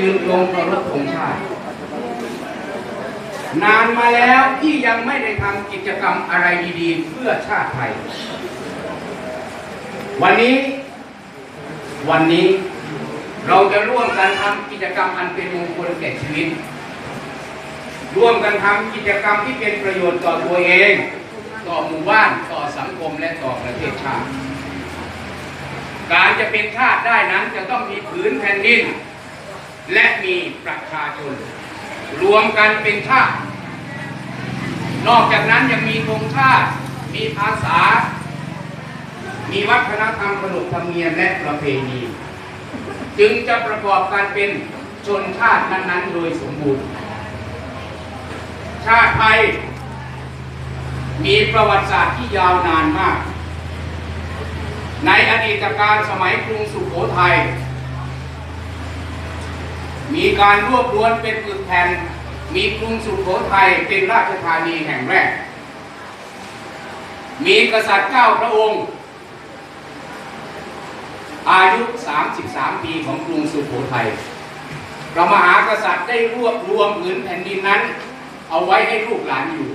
ยืนลงเคารพธงชาติ นานมาแล้วที่ยังไม่ได้ทำกิจกรรมอะไรดีๆ เพื่อชาติไทย วันนี้ วันนี้เราจะร่วมกันทำกิจกรรมอันเป็นมงคลแก่ชีวิต ร่วมกันทำกิจกรรมที่เป็นประโยชน์ต่อตัวเอง ต่อหมู่บ้าน ต่อสังคม และต่อประเทศชาติ การจะเป็นชาติได้นั้นจะต้องมีผืนแผ่นดิน และมีประชาชน รวมกันเป็นชาติ นอกจากนั้นยังมีธงชาติ มีภาษา มีวัฒนธรรมขนบธรรมเนียมและประเพณี จึงจะประกอบการเป็นชนชาตินั้นๆ โดยสมบูรณ์ ชาติไทยมีประวัติศาสตร์ที่ยาวนานมาก ในอดีตการสมัยกรุงสุโขทัย มีการรวบรวมเป็นปึกแผ่น มีกรุงสุโขทัยเป็นราชธานีแห่งแรก มีกษัตริย์เก้าพระองค์ อายุ 33 ปีของกรุงสุโขทัยพระมหากษัตริย์ได้รวบรวมผืนแผ่นดินนั้น เอาไว้ให้ลูกหลานอยู่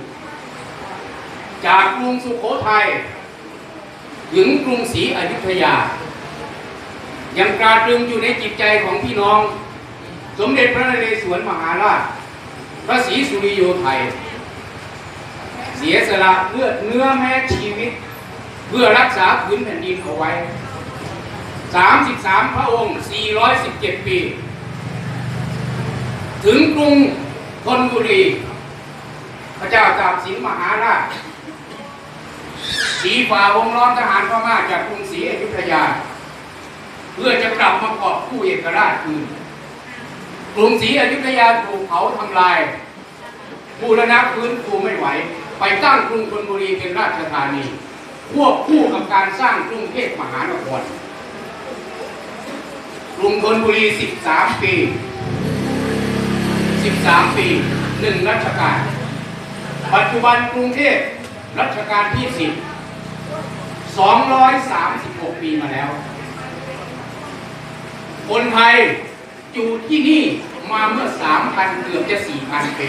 จากกรุงสุโขทัยถึงกรุงศรีอยุธยา ยังตราตรึงอยู่ในจิตใจของพี่น้อง สมเด็จพระนเรศวรมหาราช พระศรีสุริโยไทย เสียสละเลือดเนื้อแม้ชีวิต เพื่อรักษาผืนแผ่นดินเอาไว้ 33 พระองค์ 417 ปี ถึงกรุงธนบุรี พระเจ้าตากสินมหาราชสีฝ่าวงล้อมทหารพม่าจากกรุงศรีอยุธยา เพื่อจะกลับมากอบกู้เอกราชคืน กรุงศรีอยุธยาถูกเผาทำลาย บูรณะพื้นฟูไม่ไหว ไปตั้งกรุงธนบุรีเป็นราชธานี ควบคู่กับการสร้างกรุงเทพมหานคร กรุงธนบุรี 13 ปี 13 ปีหนึ่งรัชกาล ปัจจุบันกรุงเทพรัชกาลที่ 10 236 ปีมาแล้ว คนไทย อยู่ที่นี่มาเมื่อ3,000เกือบจะ4,000ปี